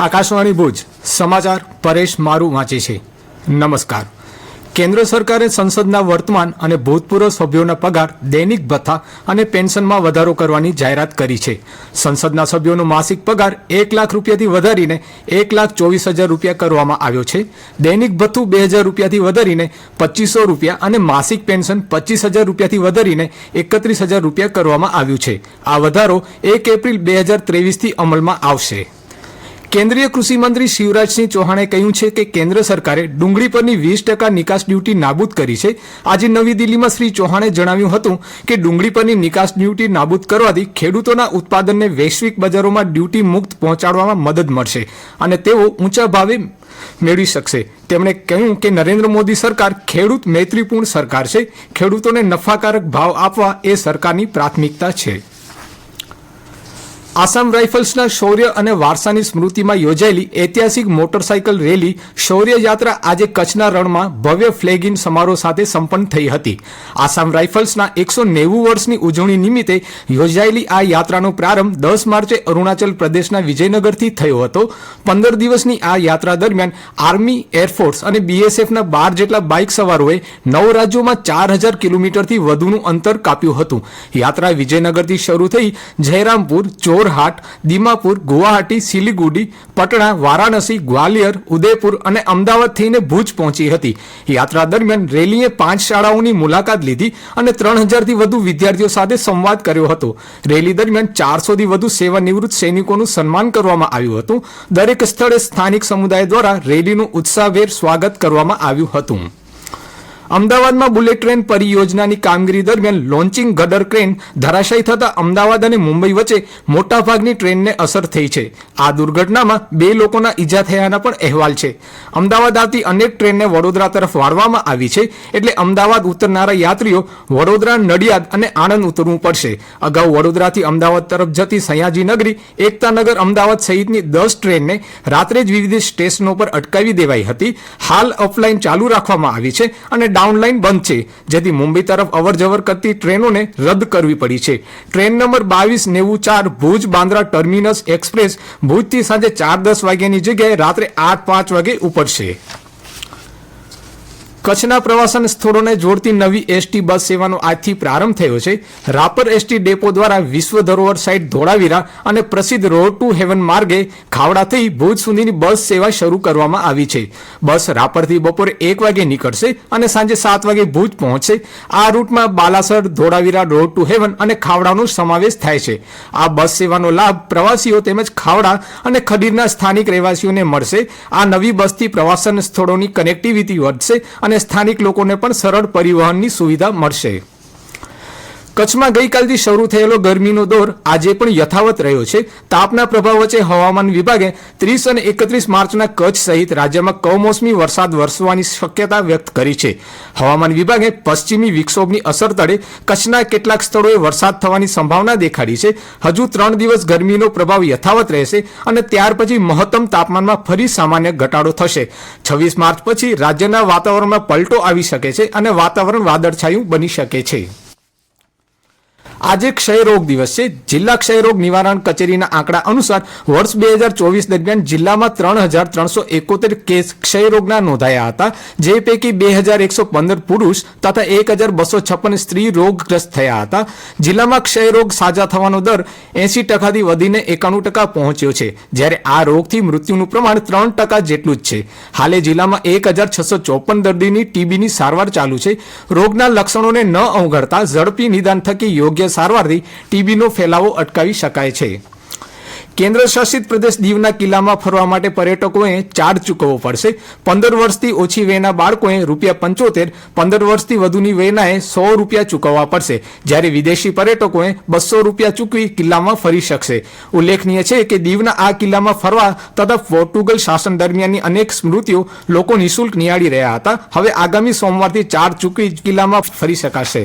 આકાશવાણી ભુજ, સમાચાર પરેશ મારું વાંચે છે. નમસ્કાર. કેન્દ્ર સરકારે સંસદના વર્તમાન અને ભૂતપૂર્વ સભ્યોના પગાર, દૈનિક ભથ્થા અને પેન્શનમાં વધારો કરવાની જાહેરાત કરી છે. સંસદના સભ્યોનો માસિક પગાર એક લાખ રૂપિયાથી વધારીને એક લાખ ચોવીસ હજાર રૂપિયા કરવામાં આવ્યો છે. દૈનિક ભથ્થું બે હજાર રૂપિયાથી વધારીને પચીસો રૂપિયા અને માસિક પેન્શન પચીસ હજાર રૂપિયાથી વધારીને એકત્રીસ હજાર રૂપિયા કરવામાં આવ્યું છે. આ વધારો એક એપ્રિલ બે હજાર ત્રેવીસથી અમલમાં આવશે. કેન્દ્રીય કૃષિ મંત્રી શિવરાજસિંહ ચૌહાણે કહ્યું છે કે કેન્દ્ર સરકારે ડુંગળી પરની વીસ ટકા નિકાસ ડ્યુટી નાબૂદ કરી છે. આજે નવી દિલ્હીમાં શ્રી ચૌહાણે જણાવ્યું હતું કે ડુંગળી પરની નિકાસ ડ્યુટી નાબૂદ કરવાથી ખેડૂતોના ઉત્પાદનને વૈશ્વિક બજારોમાં ડ્યુટી મુક્ત પહોંચાડવામાં મદદ મળશે અને તેઓ ઊંચા ભાવે મેળવી શકશે. તેમણે કહ્યું કે નરેન્દ્ર મોદી સરકાર ખેડૂત મૈત્રીપૂર્ણ સરકાર છે. ખેડૂતોને નફાકારક ભાવ આપવા એ સરકારની પ્રાથમિકતા છે. આસામ રાઇફલ્સના શૌર્ય અને વારસાની સ્મૃતિમાં યોજાયેલી ઐતિહાસિક મોટરસાયકલ રેલી શૌર્ય યાત્રા આજે કચ્છના રણમાં ભવ્ય ફ્લેગ ઇન સમારોહ સાથે સંપન્ન થઈ હતી. આસામ રાઇફલ્સના એકસો નેવું વર્ષની ઉજવણી નિમિત્તે યોજાયેલી આ યાત્રાનો પ્રારંભ દસ માર્ચે અરુણાચલ પ્રદેશના વિજયનગરથી થયો હતો. પંદર દિવસની આ યાત્રા દરમિયાન આર્મી, એરફોર્સ અને બીએસએફના બાર જેટલા બાઇક સવારોએ નવ રાજ્યોમાં ચાર હજાર કિલોમીટરથી વધુનું અંતર કાપ્યું હતું. યાત્રા વિજયનગરથી શરૂ થઈ જયરામપુર જોરહાટ દીમાપુર, ગુવાહાટી, સિલીગુડી, પટણા, વારાણસી, ગ્વાલિયર, ઉદયપુર અને અમદાવાદ થઈને ભુજ પહોંચી હતી. યાત્રા દરમિયાન રેલીએ પાંચ શાળાઓની મુલાકાત લીધી અને ત્રણ હજારથી વધુ વિદ્યાર્થીઓ સાથે સંવાદ કર્યો હતો. રેલી દરમિયાન ચારસોથી વધુ સેવાનિવૃત્ત સૈનિકોનું સન્માન કરવામાં આવ્યું હતું. દરેક સ્થળે સ્થાનિક સમુદાય દ્વારા રેલીનું ઉત્સાહભેર સ્વાગત કરવામાં આવ્યું હતું. અમદાવાદમાં બુલેટ ટ્રેન પરિયોજનાની કામગીરી દરમિયાન લોન્ચિંગ ગડર ક્રેન ધરાશાયી થતા અમદાવાદ અને મુંબઈ વચ્ચે મોટાભાગની ટ્રેનને અસર થઈ છે. આ દુર્ઘટનામાં બે લોકોના ઈજા થયાના પણ અહેવાલ છે. અમદાવાદ આવતી અનેક ટ્રેનને વડોદરા તરફ વાળવામાં આવી છે એટલે અમદાવાદ ઉતરનારા યાત્રીઓ વડોદરા, નડિયાદ અને આણંદ ઉતરવું પડશે. અગાઉ વડોદરાથી અમદાવાદ તરફ જતી સયાજી નગરી એકતાનગર અમદાવાદ સહિતની દસ ટ્રેનને રાત્રે જ વિવિધ સ્ટેશનો પર અટકાવી દેવાઈ હતી. હાલ ઓફલાઈન ચાલુ રાખવામાં આવી છે અને ડાઉનલાઈન બંધ છે. જેથી મુંબઈ તરફ અવરજવર કરતી ટ્રેનોને રદ કરવી પડી છે. ટ્રેન નંબર બાવીસ નેવું ચાર ભુજ બાંદ્રા ટર્મિનસ એક્સપ્રેસ ભુજથી સાંજે ચાર દસ વાગ્યાની જગ્યાએ રાત્રે આઠ પાંચ વાગે ઉપડશે. કચ્છના પ્રવાસન સ્થળોને જોડતી નવી એસટી બસ સેવાનો આજથી પ્રારંભ થયો છે. રાપર એસટી ડેપો દ્વારા વિશ્વ ધરોહર સાઇટ ધોળાવીરા અને પ્રસિદ્ધ રોડ ટુ હેવન માર્ગે ખાવડા થઈ ભુજ સુધીની બસ સેવા શરૂ કરવામાં આવી છે. બસ રાપરથી બપોરે એક વાગે નીકળશે અને સાંજે સાત વાગે ભુજ પહોંચશે. આ રૂટમાં Balasar, Dholavira, road to heaven અને ખાવડાનો સમાવેશ થાય છે. આ બસ સેવાનો લાભ પ્રવાસીઓ તેમજ ખાવડા અને ખડીરના સ્થાનિક રહેવાસીઓને મળશે. આ નવી બસથી પ્રવાસન સ્થળોની કનેક્ટિવિટી વધશે અને સ્થાનિક લોકોને પણ સરળ પરિવહનની સુવિધા મળશે. કચ્છમાં ગઈકાલથી શરૂ થયેલો ગરમીનો દોર આજે પણ યથાવત રહ્યો છે. તાપના પ્રભાવ વચ્ચે હવામાન વિભાગે ત્રીસ અને એકત્રીસ માર્ચના કચ્છ સહિત રાજ્યમાં કમોસમી વરસાદ વરસવાની શક્યતા વ્યક્ત કરી છે. હવામાન વિભાગે પશ્ચિમી વિક્ષોભની અસર તળે કચ્છના કેટલાક સ્થળોએ વરસાદ થવાની સંભાવના દેખાડી છે. હજુ ત્રણ દિવસ ગરમીનો પ્રભાવ યથાવત રહેશે અને ત્યાર પછી મહત્તમ તાપમાનમાં ફરી સામાન્ય ઘટાડો થશે. છવ્વીસ માર્ચ પછી રાજ્યના વાતાવરણમાં પલટો આવી શકે છે અને વાતાવરણ વાદળછાયું બની શકે છે. આજે ક્ષયરોગ દિવસ છે. જિલ્લા ક્ષયરોગ નિવારણ કચેરીના આંકડા અનુસાર વર્ષ બે હજાર ચોવીસ દરમિયાન જિલ્લામાં ત્રણ હજાર ત્રણસો એકોતેર કેસ ક્ષયરોગના નોંધાયા હતા, જે પૈકી બે હજાર એકસો પંદર પુરુષ તથા એક હજાર બસો છપ્પન સ્ત્રી રોગગ્રસ્ત થયા હતા. જિલ્લામાં ક્ષયરોગ સાજા થવાનો દર એસી ટકાથી વધીને એકાણું ટકા પહોંચ્યો છે, જ્યારે આ રોગથી મૃત્યુનું પ્રમાણ ત્રણ ટકા જેટલું જ છે. હાલે જિલ્લામાં એક હજાર છસો ચોપન દર્દીની ટીબીની સારવાર ચાલુ છે. રોગના લક્ષણોને ન અવગણતા ઝડપી નિદાન થકી યોગ્ય સારવારથી ટીબીનો ફેલાવો અટકાવી શકાય છે. કેન્દ્ર શાસિત પ્રદેશ દીવના કિલ્લામાં ફરવા માટે પર્યટકોએ ચાર્જ ચૂકવવો પડશે. પંદર વર્ષથી ઓછી વયના બાળકોએ રૂપિયા પંચોતેર, પંદર વર્ષથી વધુની વયનાએ સો રૂપિયા ચૂકવવા પડશે. જ્યારે વિદેશી પર્યટકોએ બસો રૂપિયા ચૂકવી કિલ્લામાં ફરી શકશે. ઉલ્લેખનીય છે કે દીવના આ કિલ્લામાં ફરવા તથા પોર્ટુગલ શાસન દરમિયાનની અનેક સ્મૃતિઓ લોકો નિઃશુલ્ક નિહાળી રહ્યા હતા. હવે આગામી સોમવારથી ચાર્જ ચૂકવી કિલ્લામાં ફરી શકાશે.